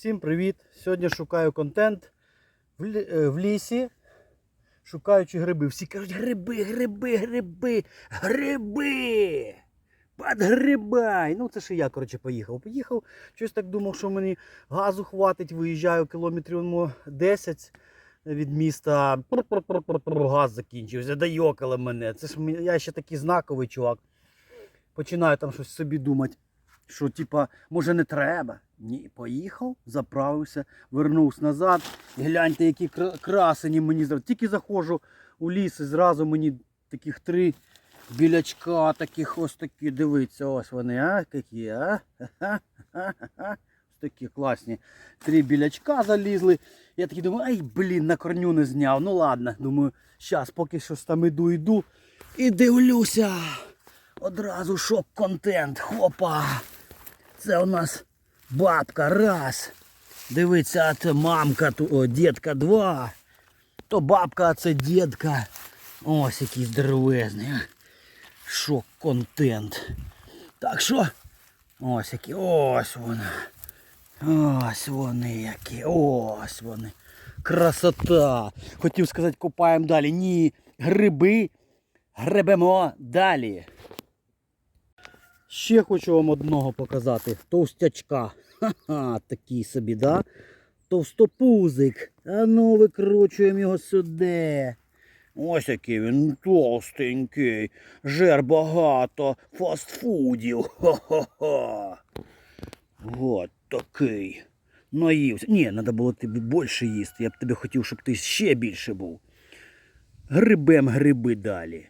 Всім привіт! Сьогодні шукаю контент в, е, в лісі, шукаючи гриби. Всі кажуть, гриби, гриби, гриби, гриби! Подгрибай! Ну це ж я, коротше, поїхав. Поїхав. Щось так думав, що мені газу хватить, виїжджаю кілометрів ну, 10 від міста. Газ закінчився, дайокали мене. Це ж я ще такий знаковий чувак. Починаю там щось собі думати що типа, може не треба. Ні, поїхав, заправився, вернувся назад. Гляньте, які красені мені зразу. Тільки заходжу у ліс і зразу мені таких три білячка, таких ось такі, дивіться, ось вони, а, які, а? Ось такі класні. Три білячка залізли. Я такий думаю, ай, блін, на корню не зняв. Ну ладно, думаю, щас, поки щось там іду, іду. І дивлюся. Одразу шок-контент. Хопа. Це у нас бабка раз. Дивиться, а це мамка, о, дідка два. То бабка, а це дідка. Ось який здоровезний. а. Шок-контент. Так що, ось які, ось вони. Ось вони які, ось вони. Красота. Хотів сказати, копаємо далі. Ні, гриби гребемо далі. Ще хочу вам одного показати. Товстячка. Ха-ха, такий собі, да? Товстопузик. А ну викручуємо його сюди. Ось який він товстенький. Жер багато фастфудів. Хо-хо-хо. От такий. Наївся. Ні, треба було тобі більше їсти. Я б тебе хотів, щоб ти ще більше був. Грибем гриби далі.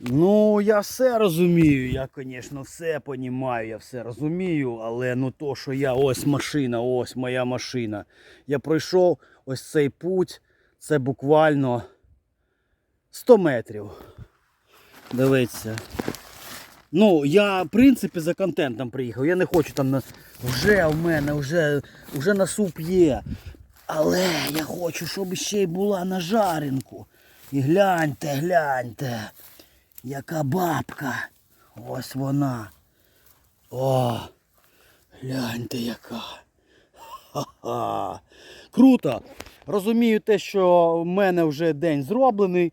Ну, я все розумію, я, звісно, все понімаю, я все розумію, але ну то, що я ось машина, ось моя машина. Я пройшов ось цей путь, це буквально 100 метрів. Дивіться. Ну, я, в принципі, за контентом приїхав. Я не хочу там на... вже в мене, вже, вже на суп є. Але я хочу, щоб ще й була на жаринку. І гляньте, гляньте. Яка бабка. Ось вона. О, гляньте яка. Ха-ха. Круто. Розумію те, що в мене вже день зроблений.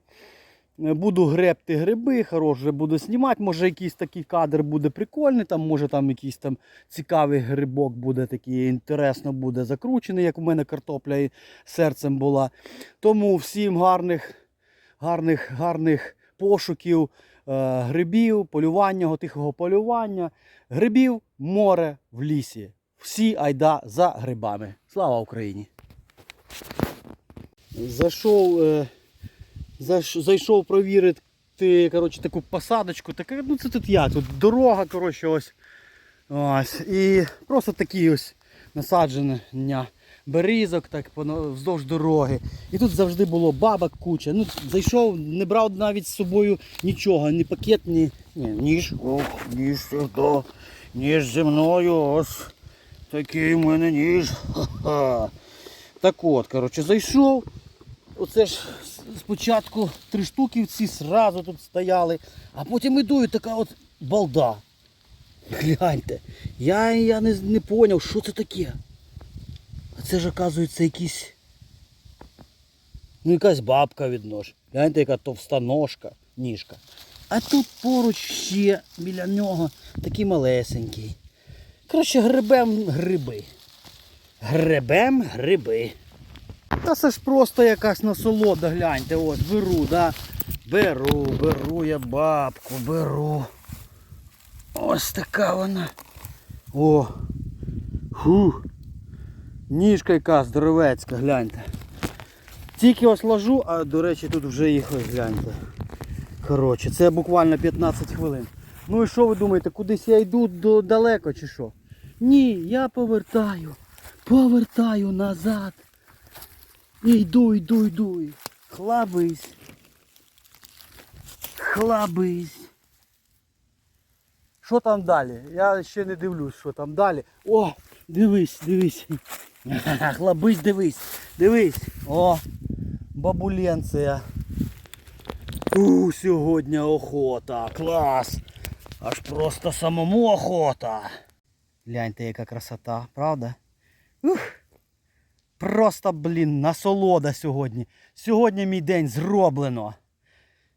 Буду гребти гриби, хорош вже буду знімати. Може якийсь такий кадр буде прикольний, там, може там якийсь там цікавий грибок буде такий, інтересно буде закручений, як у мене картопля і серцем була. Тому всім гарних, гарних, гарних пошуків е, грибів, полювання, тихого полювання. Грибів, море в лісі. Всі айда за грибами. Слава Україні! Зайшов, е, зайш- зайшов провірити коротше, таку посадочку. Така, ну це тут я, тут дорога, коротше, ось. ось. І просто такі ось насадження берізок так вздовж дороги. І тут завжди було бабок куча. Ну, зайшов, не брав навіть з собою нічого, ні пакет, ні. Ні, ніж, ох, ніж сюди, ніж зі мною, ось такий у мене ніж. Ха-ха. Так от, коротше, зайшов. Оце ж спочатку три штуки ці зразу тут стояли, а потім іду і така от балда. Гляньте, я, я не, не поняв, що це таке. Це ж, оказується, якісь. Ну, якась бабка віднош. Гляньте, яка товста ножка, ніжка. А тут поруч ще біля нього такий малесенький. Коротше, грибем гриби. Грибем гриби. Та це ж просто якась насолода, гляньте, ось беру, да. Беру, беру я бабку, беру. Ось така вона. О. Фух. Ніжка яка здоровецька, гляньте. Тільки ось ложу, а до речі тут вже їх ось гляньте. Коротше, це буквально 15 хвилин. Ну і що ви думаєте, кудись я йду далеко чи що? Ні, я повертаю. Повертаю назад. І йду, йду, йду. Хлабись. Хлабись. Що там далі? Я ще не дивлюсь, що там далі. О, дивись, дивись. Хлабись, дивись, дивись. О, бабуленція. У, сьогодні охота. Клас. Аж просто самому охота. Гляньте, яка красота, правда? Ух. Просто, блін, насолода сьогодні. Сьогодні мій день зроблено.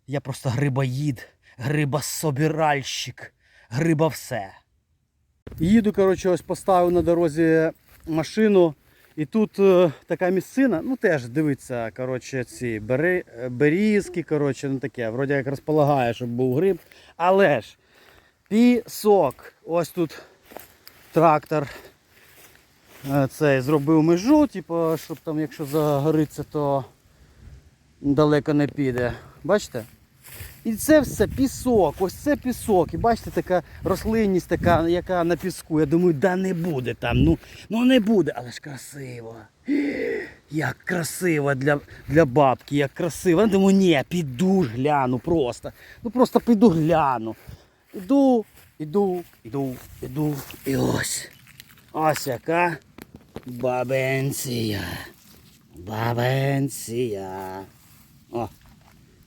Я просто грибоїд, грибособиральщик, гриба все. Їду, коротше, ось поставив на дорозі машину. І тут е, така місцина, ну теж дивиться, коротше, ці бери, берізки, коротше, ну таке, вроді як розполагає, щоб був гриб. Але ж пісок. Ось тут трактор е, цей зробив межу, типу, щоб там, якщо загориться, то далеко не піде. Бачите? І це все пісок, ось це пісок. І бачите, така рослинність, така, яка на піску. Я думаю, да не буде там. Ну, ну не буде, але ж красиво. Як красиво для, для бабки, як красиво. Я думаю, ні, піду гляну просто. Ну просто піду гляну. Іду, іду, іду, іду. І ось. Ось яка бабенція. Бабенція. О,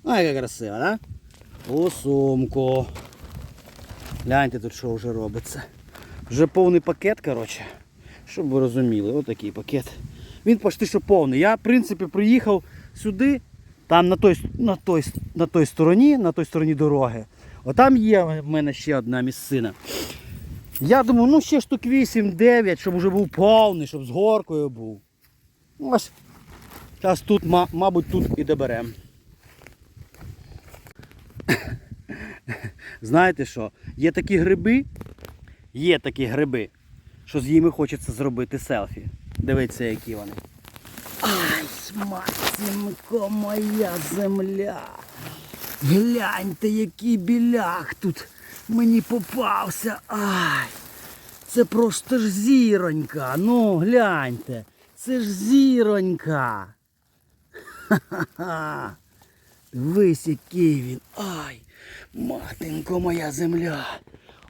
ну яка красива, да? У сумку. Гляньте тут, що вже робиться. Вже повний пакет, коротше. Щоб ви розуміли, отакий пакет. Він почти що повний. Я, в принципі, приїхав сюди, там на той, на той, на той стороні, на той стороні дороги. Отам є в мене ще одна місцина. Я думаю, ну ще штук 8-9, щоб вже був повний, щоб з горкою був. Ось. Зараз тут, мабуть, тут і доберемо. Знаєте що? Є такі гриби, є такі гриби, що з ними хочеться зробити селфі. Дивіться, які вони. Ай, матінко моя земля. Гляньте, який білях тут мені попався. Ай. Це просто ж зіронька. Ну, гляньте. Це ж зіронька. Ха-ха-ха. Дивись, який він. Ай, матинко моя земля.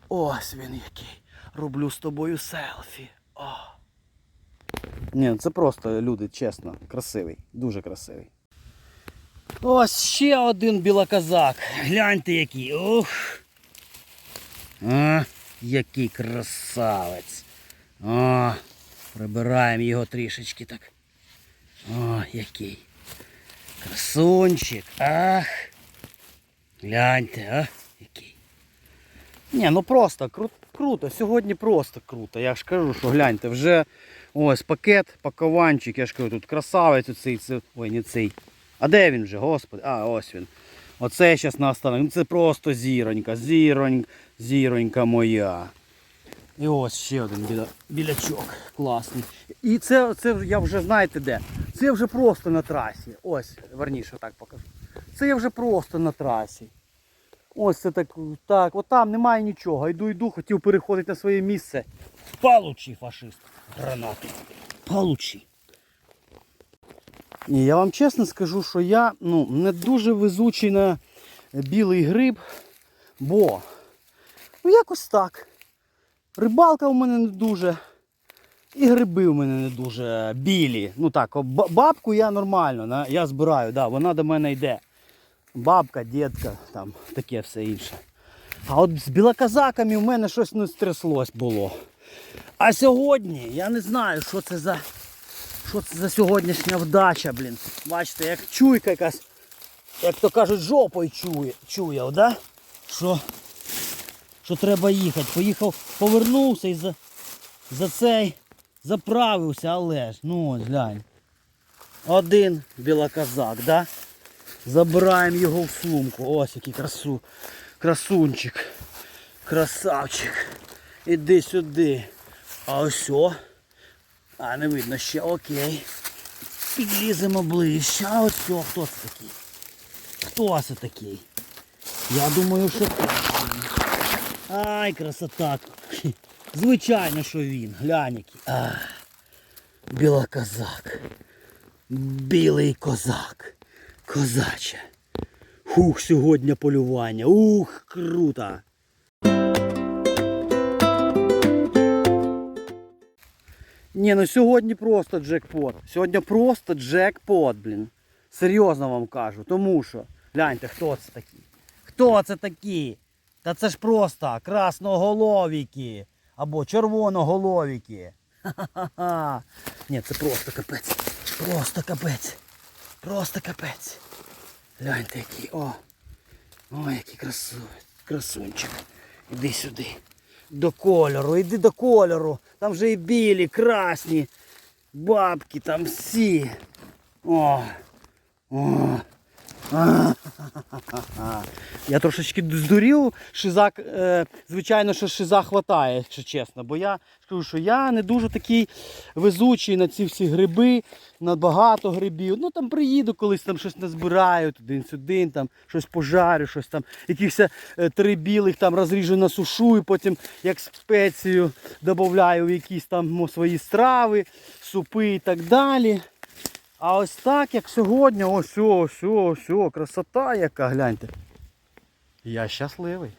Ось він який. Роблю з тобою селфі. О. Ні, це просто люди, чесно, красивий, дуже красивий. Ось ще один білоказак. Гляньте який. Ух. А, який красавець. О, прибираємо його трішечки так. О, який. Красунчик. Ах. Гляньте, а? Який. Ні, ну просто кру- круто. Сьогодні просто круто. Я ж кажу, що гляньте, вже ось пакет, пакованчик, я ж кажу, тут красавець оцей, це, ой, не цей. А де він вже, господи? А, ось він. Оце зараз на останок. Це просто зіронька, зіронь, зіронька моя. І ось ще один біля, білячок. Класний. І це, це я вже знаєте де. Це вже просто на трасі. Ось, верніше так покажу. Це я вже просто на трасі. Ось це так, так, от там немає нічого. Йду, йду, хотів переходити на своє місце. Получи, фашист, гранати. Получи. Ні, я вам чесно скажу, що я ну, не дуже везучий на білий гриб, бо ну якось так. Рибалка у мене не дуже. І гриби у мене не дуже білі. Ну так, бабку я нормально, я збираю, да, вона до мене йде. Бабка, дідка, там таке все інше. А от з білоказаками в мене щось не стряслось було. А сьогодні я не знаю, що це за. Що це за сьогоднішня вдача, блін. Бачите, як чуйка якась, як то кажуть, жопою чує, чує, да? Що, що треба їхати. Поїхав, повернувся і за, за цей заправився, але ж, ну ось глянь. Один білоказак, да? Забираємо його в сумку. Ось який красу, красунчик. Красавчик. Іди сюди. А ось. А, не видно ще, окей. Підліземо ближче. А ось хто це такий? Хто це такий? Я думаю, що. Ай, красота. Звичайно, що він. Глянь який. А, білокозак. Білий козак. Козаче. Хух, сьогодні полювання. Ух, круто. Ні, ну сьогодні просто джекпот. Сьогодні просто джекпот, блін. Серйозно вам кажу. Тому що, гляньте, хто це такі? Хто це такі? Та це ж просто красноголовіки або червоноголовіки. Ха-ха-ха. Ні, це просто капець. Просто капець. Просто капець. Гляньте який. О. О, який красу... красунчик. Іди сюди. До кольору, іди до кольору. Там вже і білі, красні. Бабки там всі. О. О. Я трошечки здурів, шизак, е, звичайно, що шиза хватає, якщо чесно. Бо я скажу, що я не дуже такий везучий на ці всі гриби, на багато грибів. Ну там приїду колись там щось назбираю, туди-сюди, там щось пожарю, щось там, якихось е, три білих там розріжу на сушу і потім як спецію додаю в якісь там мо, свої страви, супи і так далі. А ось так, як сьогодні, ось, ось, ось, ось, красота яка, гляньте. Я щасливий.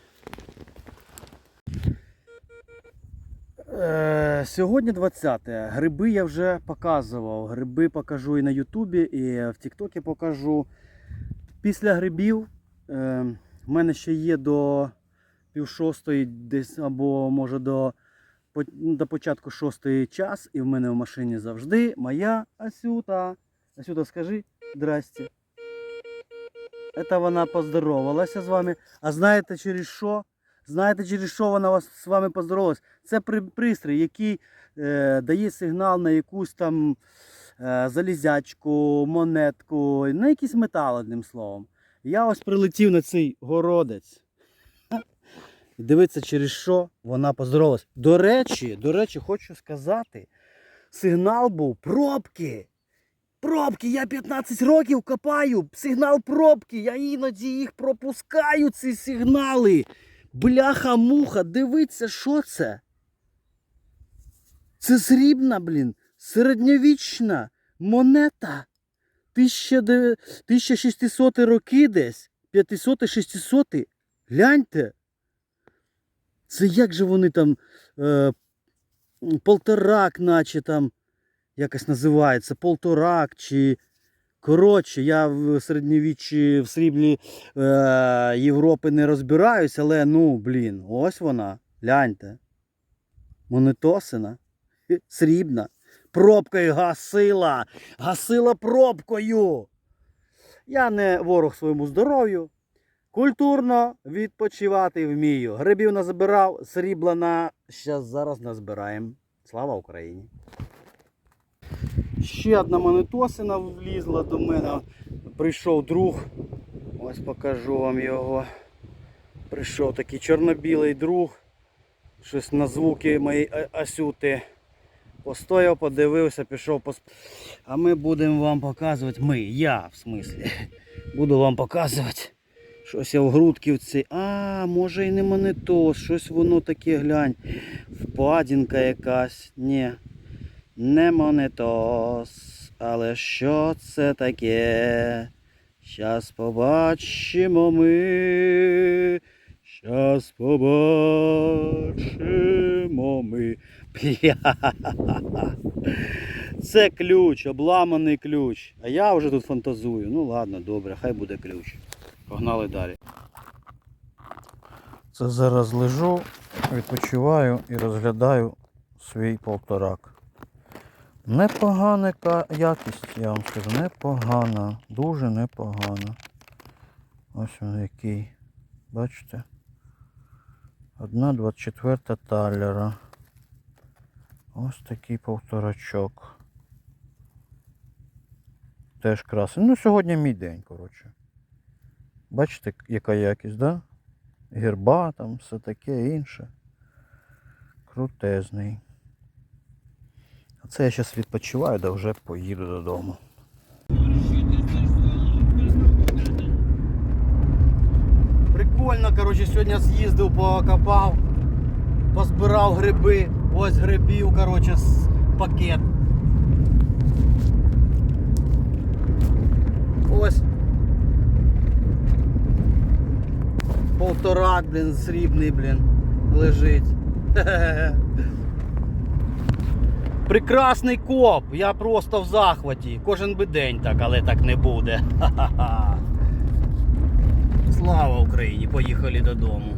Е, сьогодні 20. Гриби я вже показував. Гриби покажу і на Ютубі, і в Тіктокі покажу. Після грибів е, в мене ще є до пів шостої, десь або може до, до початку шостої час, і в мене в машині завжди моя Асюта. Асюта, скажи здрасте. Это вона поздоровалася з вами. А знаєте через що? Знаєте, через що вона вас, з вами поздоровалась? Це пристрій, який е, дає сигнал на якусь там е, залізячку, монетку, на якийсь метал, одним словом. Я ось прилетів на цей городець. І дивіться, через що вона поздоровалась. До речі, до речі, хочу сказати, сигнал був пробки. Пробки, я 15 років копаю. Сигнал пробки. Я іноді їх пропускаю, ці сигнали. Бляха-муха, дивіться, що це? Це срібна, блін, середньовічна монета. 1600 роки десь. 500-600. Гляньте. Це як же вони там е, полторак, наче там якось називається, полторак чи. Коротше, я в середньовіччі в сріблі е, Європи не розбираюсь, але ну, блін, ось вона. Гляньте. Монетосина. Срібна. Пробкою гасила. Гасила пробкою. Я не ворог своєму здоров'ю. Культурно відпочивати вмію. Грибів назбирав, срібла на. Щас зараз назбираємо. Слава Україні! Ще одна монетосина влізла до мене. Прийшов друг. Ось покажу вам його. Прийшов такий чорно-білий друг. Щось на звуки моєї Асюти. Постояв, подивився, пішов посп... А ми будемо вам показувати. Ми, я в смислі. Буду вам показувати. Щось я в грудківці. А, може і не монетос, щось воно таке глянь. Впадінка якась. Ні. Не монетос. Але що це таке? Щас побачимо ми. Щас побачимо ми. Це ключ, обламаний ключ. А я вже тут фантазую. Ну ладно, добре, хай буде ключ. Погнали далі. Це зараз лежу, відпочиваю і розглядаю свій полторак. Непогана якість, я вам скажу, непогана, дуже непогана. Ось він який. Бачите? Одна 24 талера. Ось такий повторачок. Теж красивий. Ну, сьогодні мій день, коротше. Бачите, яка якість, да? Герба там, все таке інше. Крутезний. Це я зараз відпочиваю, да вже поїду додому. Прикольно, коротше, сьогодні з'їздив, покопав, позбирав гриби. Ось грибів, коротше, пакет. Ось. Полторак, блін, срібний, блін, лежить. Прекрасний коп, я просто в захваті. Кожен би день так, але так не буде. Ха-ха-ха. Слава Україні! Поїхали додому.